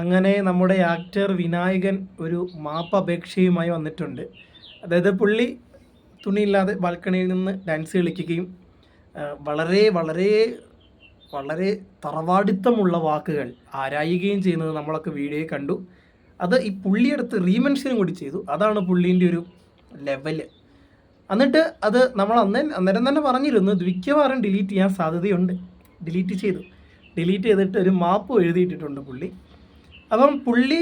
അങ്ങനെ നമ്മുടെ ആക്ടർ വിനായകൻ ഒരു മാപ്പ് അപേക്ഷയുമായി വന്നിട്ടുണ്ട്. അതായത് പുള്ളി തുണിയില്ലാതെ ബാൽക്കണിയിൽ നിന്ന് ഡാൻസ് കളിക്കുകയും വളരെ വളരെ വളരെ തറവാടിത്തമുള്ള വാക്കുകൾ ആരായുകയും ചെയ്യുന്നത് നമ്മളൊക്കെ വീഡിയോ കണ്ടു. അത് ഈ പുള്ളിയെടുത്ത് റീമെൻഷനും കൂടി ചെയ്തു. അതാണ് പുള്ളീന്റെ ഒരു ലെവൽ എന്നിട്ട് അത് നമ്മൾ അന്നേ അന്നേരം തന്നെ പറഞ്ഞിരുന്നു മിക്കവാറും ഡിലീറ്റ് ചെയ്യാൻ സാധ്യതയുണ്ട്. ഡിലീറ്റ് ചെയ്തു. ഡിലീറ്റ് ചെയ്തിട്ട് ഒരു മാപ്പ് എഴുതിയിട്ടിട്ടുണ്ട് പുള്ളി. അപ്പം പുള്ളി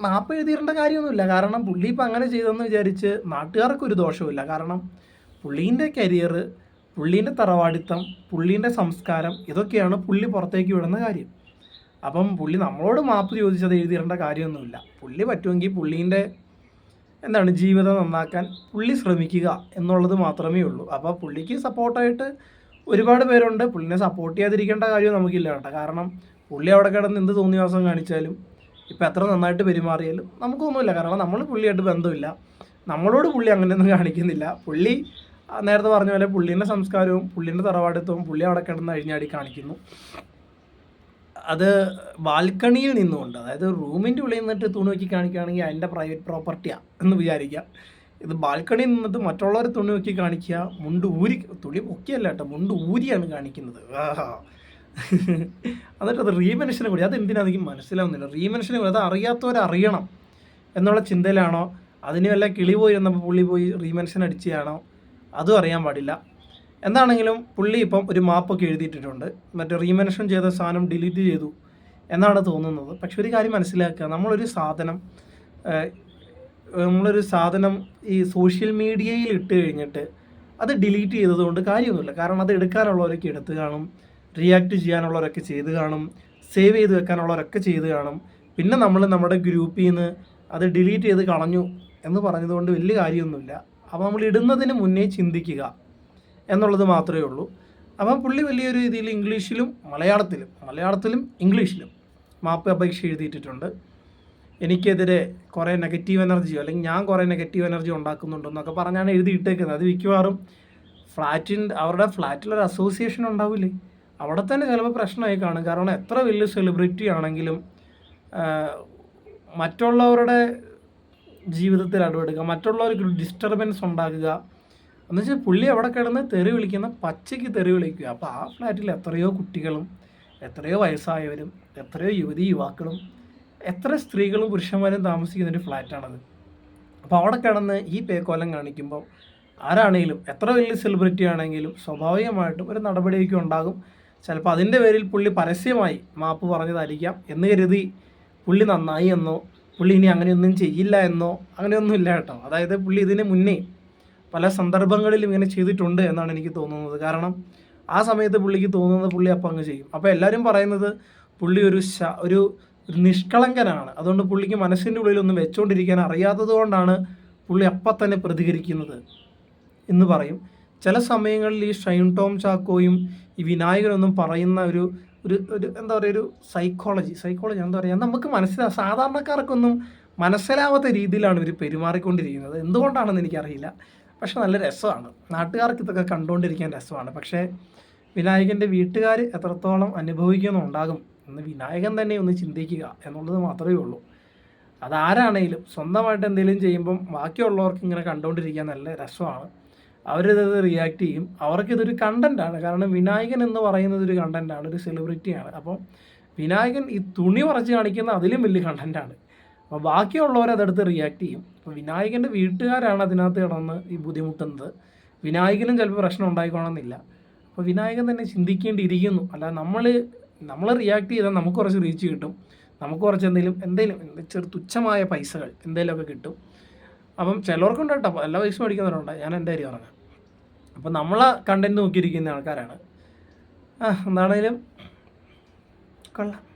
മാപ്പ് എഴുതിയിടേണ്ട കാര്യമൊന്നുമില്ല. കാരണം പുള്ളി ഇപ്പം അങ്ങനെ ചെയ്തെന്ന് വിചാരിച്ച് നാട്ടുകാർക്ക് ഒരു ദോഷമില്ല കാരണം പുള്ളീന്റെ കരിയർ പുള്ളീന്റെ തറവാടിത്തം പുള്ളീന്റെ സംസ്കാരം ഇതൊക്കെയാണ് പുള്ളി പുറത്തേക്ക് വിടുന്ന കാര്യം. അപ്പം പുള്ളി നമ്മളോട് മാപ്പ് ചോദിച്ചത് എഴുതിയിടേണ്ട കാര്യമൊന്നുമില്ല. പുള്ളി പറ്റുമെങ്കിൽ പുള്ളീന്റെ എന്താണ് ജീവിതം നന്നാക്കാൻ പുള്ളി ശ്രമിക്കുക എന്നുള്ളത് മാത്രമേ ഉള്ളൂ. അപ്പോൾ പുള്ളിക്ക് സപ്പോർട്ടായിട്ട് ഒരുപാട് പേരുണ്ട്. പുള്ളിനെ സപ്പോർട്ട് ചെയ്യാതിരിക്കേണ്ട കാര്യം നമുക്കില്ല കേട്ടോ. കാരണം പുള്ളി അവിടെ കിടന്ന് എന്ത് തോന്നിവാസം കാണിച്ചാലും ഇപ്പം എത്ര നന്നായിട്ട് പെരുമാറിയാലും നമുക്കൊന്നുമില്ല. കാരണം നമ്മൾ പുള്ളിയായിട്ട് ബന്ധമില്ല. നമ്മളോട് പുള്ളി അങ്ങനെയൊന്നും കാണിക്കുന്നില്ല. പുള്ളി നേരത്തെ പറഞ്ഞ പോലെ പുള്ളീന്റെ സംസ്കാരവും പുള്ളീന്റെ തറവാടിത്തവും പുള്ളി അവിടെ കിടന്ന് അഴിഞ്ഞാടി കാണിക്കുന്നു. അത് ബാൽക്കണിയിൽ നിന്നുകൊണ്ട് അതായത് റൂമിന്റെ ഉള്ളിൽ നിന്നിട്ട് തുണി നോക്കി കാണിക്കുകയാണെങ്കിൽ അതിന്റെ പ്രൈവറ്റ് പ്രോപ്പർട്ടിയാണ് എന്ന് വിചാരിക്കുക. ഇത് ബാൽക്കണിയിൽ നിന്നിട്ട് മറ്റുള്ളവർ തുണി നോക്കി കാണിക്കുക. മുണ്ട് ഊരി തുണി പൊക്കിയല്ല കേട്ടോ. മുണ്ട് ഊരിയാണ് കാണിക്കുന്നത്. എന്നിട്ട് അത് റീമെൻഷനെ കൂടി. അത് എന്തിനാ എനിക്ക് മനസ്സിലാവുന്നില്ല. റീമെൻഷനെ കൂടി അത് അറിയാത്തവരറിയണം എന്നുള്ള ചിന്തയിലാണോ? അതിന് വല്ല കിളി പോയി ഇരുന്നപ്പോൾ പുള്ളി പോയി റീമെൻഷൻ അടിച്ചതാണോ അതും അറിയാൻ പാടില്ല. എന്താണെങ്കിലും പുള്ളി ഇപ്പം ഒരു മാപ്പൊക്കെ എഴുതിയിട്ടിട്ടുണ്ട്. മറ്റേ റീമെൻഷൻ ചെയ്ത സാധനം ഡിലീറ്റ് ചെയ്തു എന്നാണ് തോന്നുന്നത്. പക്ഷെ ഒരു കാര്യം മനസ്സിലാക്കുക. നമ്മളൊരു സാധനം നമ്മളൊരു സാധനം ഈ സോഷ്യൽ മീഡിയയിൽ ഇട്ട് കഴിഞ്ഞിട്ട് അത് ഡിലീറ്റ് ചെയ്തതുകൊണ്ട് കാര്യമൊന്നുമില്ല. കാരണം അത് എടുക്കാനുള്ളവരൊക്കെ എടുത്ത് കാണും. റിയാക്ട് ചെയ്യാനുള്ളവരൊക്കെ ചെയ്ത് കാണും സേവ് ചെയ്ത് വെക്കാനുള്ളവരൊക്കെ ചെയ്ത് കാണും. പിന്നെ നമ്മൾ നമ്മുടെ ഗ്രൂപ്പിൽ നിന്ന് അത് ഡിലീറ്റ് ചെയ്ത് കളഞ്ഞു എന്ന് പറഞ്ഞതുകൊണ്ട് വലിയ കാര്യമൊന്നുമില്ല. അപ്പോൾ നമ്മൾ ഇടുന്നതിന് മുന്നേ ചിന്തിക്കുക എന്നുള്ളത് മാത്രമേ ഉള്ളൂ. അപ്പം പുള്ളി വലിയൊരു രീതിയിൽ ഇംഗ്ലീഷിലും മലയാളത്തിലും മലയാളത്തിലും ഇംഗ്ലീഷിലും മാപ്പ് അപേക്ഷ എഴുതിയിട്ടിട്ടുണ്ട്. എനിക്കെതിരെ കുറേ നെഗറ്റീവ് എനർജിയോ അല്ലെങ്കിൽ ഞാൻ കുറേ നെഗറ്റീവ് എനർജി ഉണ്ടാക്കുന്നുണ്ടെന്നൊക്കെ പറഞ്ഞാണ് എഴുതിയിട്ടേക്കുന്നത്. അത് മിക്കവാറും ഫ്ലാറ്റിന്റെ അവരുടെ ഫ്ലാറ്റിലൊരു അസോസിയേഷൻ ഉണ്ടാവില്ലേ? അവിടെ തന്നെ ചിലപ്പോൾ പ്രശ്നമായി കാണും. കാരണം എത്ര വലിയ സെലിബ്രിറ്റി ആണെങ്കിലും മറ്റുള്ളവരുടെ ജീവിതത്തിൽ ഇടപെടുക മറ്റുള്ളവർക്ക് ഡിസ്റ്റർബൻസ് ഉണ്ടാക്കുക. എന്ന് വെച്ചാൽ പുള്ളി അവിടെ കിടന്ന് തെറി വിളിക്കുന്ന പച്ചയ്ക്ക് തെറി വിളിക്കുക. അപ്പോൾ ആ ഫ്ലാറ്റിൽ എത്രയോ കുട്ടികളും എത്രയോ വയസ്സായവരും എത്രയോ യുവതി യുവാക്കളും എത്ര സ്ത്രീകളും പുരുഷന്മാരും താമസിക്കുന്ന ഒരു ഫ്ലാറ്റാണത്. അപ്പോൾ അവിടെ കിടന്ന് ഈ പേക്കോലം കാണിക്കുമ്പോൾ ആരാണെങ്കിലും എത്ര വലിയ സെലിബ്രിറ്റി ആണെങ്കിലും സ്വാഭാവികമായിട്ടും ഒരു നടപടിയൊക്കെ ഉണ്ടാകും. ചിലപ്പോൾ അതിന്റെ പേരിൽ പുള്ളി പരസ്യമായി മാപ്പ് പറഞ്ഞതായിരിക്കാം എന്ന് കരുതി പുള്ളി നന്നായി എന്നോ പുള്ളി ഇനി അങ്ങനെയൊന്നും ചെയ്യില്ല എന്നോ അങ്ങനെയൊന്നും ഇല്ല കേട്ടോ. അതായത് പുള്ളി ഇതിന് മുന്നേ പല സന്ദർഭങ്ങളിലും ഇങ്ങനെ ചെയ്തിട്ടുണ്ട് എന്നാണ് എനിക്ക് തോന്നുന്നത്. കാരണം ആ സമയത്ത് പുള്ളിക്ക് തോന്നുന്നത് പുള്ളി അപ്പം അങ്ങ് ചെയ്യും. അപ്പോൾ എല്ലാവരും പറയുന്നത് പുള്ളി ഒരു ശ ഒരു നിഷ്കളങ്കനാണ്. അതുകൊണ്ട് പുള്ളിക്ക് മനസ്സിന്റെ ഉള്ളിലൊന്നും വെച്ചുകൊണ്ടിരിക്കാൻ അറിയാത്തത് കൊണ്ടാണ് പുള്ളി അപ്പം തന്നെ പ്രതികരിക്കുന്നത് എന്ന് പറയും. ചില സമയങ്ങളിൽ ഈ ഷൈൻ ടോം ചാക്കോയും ഈ വിനായകനൊന്നും പറയുന്ന ഒരു ഒരു ഒരു എന്താ പറയുക ഒരു സൈക്കോളജി സൈക്കോളജി എന്താ പറയുക നമുക്ക് മനസ്സിലാ സാധാരണക്കാർക്കൊന്നും മനസ്സിലാവാത്ത രീതിയിലാണ് ഇവർ പെരുമാറിക്കൊണ്ടിരിക്കുന്നത്. എന്തുകൊണ്ടാണെന്ന് എനിക്കറിയില്ല. പക്ഷെ നല്ല രസമാണ്. നാട്ടുകാർക്ക് ഇതൊക്കെ കണ്ടുകൊണ്ടിരിക്കാൻ രസമാണ്. പക്ഷേ വിനായകന്റെ വീട്ടുകാർ എത്രത്തോളം അനുഭവിക്കുന്നുണ്ടാകും എന്ന് വിനായകൻ തന്നെ ഒന്ന് ചിന്തിക്കുക എന്നുള്ളത് മാത്രമേ ഉള്ളൂ. അതാരാണേലും സ്വന്തമായിട്ട് എന്തെങ്കിലും ചെയ്യുമ്പം ബാക്കിയുള്ളവർക്ക് ഇങ്ങനെ കണ്ടുകൊണ്ടിരിക്കാൻ നല്ല രസമാണ്. അവരിത് റിയാക്ട് ചെയ്യും. അവർക്കിതൊരു കണ്ടന്റാണ് കാരണം വിനായകൻ എന്ന് പറയുന്നത് ഒരു കണ്ടന്റാണ് ഒരു സെലിബ്രിറ്റിയാണ് അപ്പം വിനായകൻ ഈ തുണി പറിച്ച് കാണിക്കുന്ന അതിലും വലിയ കണ്ടന്റാണ് അപ്പോൾ ബാക്കിയുള്ളവർ അതെടുത്ത് റിയാക്ട് ചെയ്യും. അപ്പോൾ വിനായകന്റെ വീട്ടുകാരാണ് അതിനകത്ത് കിടന്ന് ഈ ബുദ്ധിമുട്ടുന്നത്. വിനായകനും ചിലപ്പോൾ പ്രശ്നം ഉണ്ടായിക്കോണമെന്നില്ല അപ്പോൾ വിനായകൻ തന്നെ ചിന്തിക്കേണ്ടിയിരിക്കുന്നു. അല്ല നമ്മൾ നമ്മൾ റിയാക്ട് ചെയ്താൽ നമുക്ക് കുറച്ച് റീച്ച് കിട്ടും. നമുക്ക് കുറച്ച് എന്തെങ്കിലും എന്തെങ്കിലും ചെറു തുച്ഛമായ പൈസകൾ എന്തെങ്കിലുമൊക്കെ കിട്ടും. അപ്പം ചിലവർക്കുണ്ട് കേട്ടോ. എല്ലാ പൈസ മേടിക്കുന്നവരുണ്ട് ഞാൻ എന്റെ കാര്യം പറഞ്ഞത് അപ്പം നമ്മളെ കണ്ടന്റ് നോക്കിയിരിക്കുന്ന ആൾക്കാരാണ്. ആ എന്താണേലും കൊള്ളാം.